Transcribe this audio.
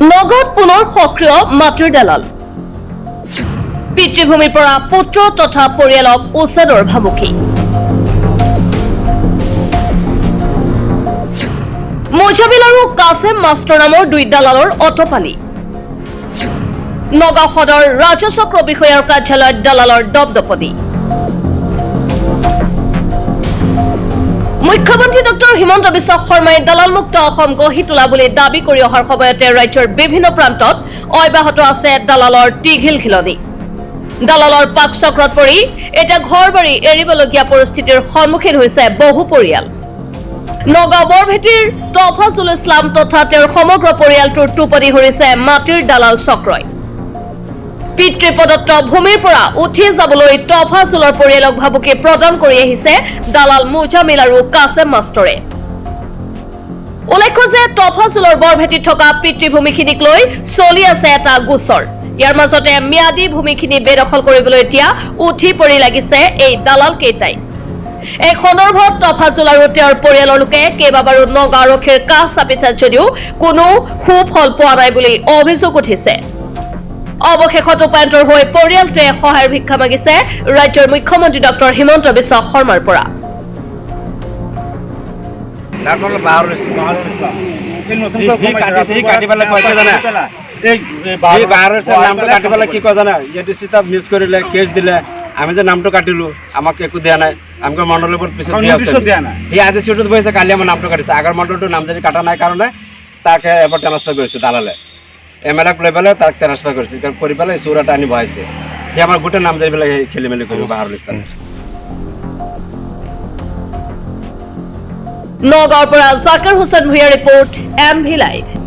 নগদ পুনৰ সক্ৰিয় মাতৃৰ দালাল। পিতৃভূমিৰ পৰা পুত্ৰ তথা পৰিয়ালক উচ্ছেদৰ ভাবুকি। মোজাবিল আৰু কাছেম মাষ্টৰ নামৰ দুই দালালৰ অটপালি। নগাঁও সদৰ ৰাজচক্ৰ বিষয়াৰ কাৰ্যালয়ত দালালৰ দপদপনি। মুখ্যমন্ত্ৰী ডক্টৰ হিমন্ত বিশ্ব শৰ্মাই দালালমুক্ত অসম গঢ়ি তোলা বুলি দাবি কৰি অহাৰ সময়তে ৰাজ্যৰ বিভিন্ন প্ৰান্তত অব্যাহত আছে দালালৰ টিঘিল খিলনি। পাক চক্ৰত পৰি এতিয়া ঘৰ বাৰী এৰিবলগীয়া পৰিস্থিতিৰ সন্মুখীন হৈছে বহু পৰিয়াল। নগাঁও বৰভেটিৰ তফাজুল ইছলাম তথা তেওঁৰ সমগ্ৰ পৰিয়ালটোৰ টোপনি ধৰিছে মাটিৰ দালাল চক্ৰই। পিতৃ প্ৰদত্ত ভূমিৰ পৰা উঠি যাবলৈ তফাজুলৰ পৰিয়ালক ভাবুকি প্ৰদান কৰি আহিছে দালাল মুজামিল আৰু কাছেম মাষ্টৰে। উল্লেখ্য যে তফাজুলৰ বৰভেটিত থকা পিতৃভূমিখিনিক লৈ চলি আছে এটা গোচৰ। ইয়াৰ মাজতে ম্যাদী ভূমিখিনি বেদখল কৰিবলৈ এতিয়া উঠি পৰি লাগিছে এই দালাল কেইটাই। এই সন্দৰ্ভত তফাজুল আৰু তেওঁৰ পৰিয়ালৰ লোকে কেইবাবাৰো নগাঁও আৰক্ষীৰ কাষ চাপিছে যদিও কোনো সুফল পোৱা নাই বুলি অভিযোগ উঠিছে। অৱশেষত উপায়ন্তৰ হৈ পৰিয়ালটোৱে সহায়ৰ ভিক্ষা মাগিছে ৰাজ্যৰ মুখ্যমন্ত্ৰী ডক্টৰ হিমন্ত বিশ্ব শৰ্মাৰ পৰা। কৈছে দিলে আমি যে নামটো কাটিলো আমাক একো দিয়া নাই। আমাক মণ্ডলৰ পিছত দিয়া নাই। সি আজি চিটত বহিছে কালি আমাৰ নামটো কাটিছে। আগৰ মণ্ডলটোৰ নাম যদি কাটা নাই কাৰণে তাকে এবাৰ ট্ৰান্সফাৰ কৰিছে দালালে। এম এল এক লৈ পেলাই তাক ট্ৰান্সফাৰ কৰিছে কাৰণ কৰি পেলাই চোৰ এটা আনি ভাইছে সে আমাৰ গোটেই নাম পেলাই সেই খেলি মেলি কৰিব বাহাৰুল ইছলাম নগাঁৱৰ পৰা জাকাৰ হুছেইন ভূঞাৰ ৰিপৰ্ট, এম ভি লাইভ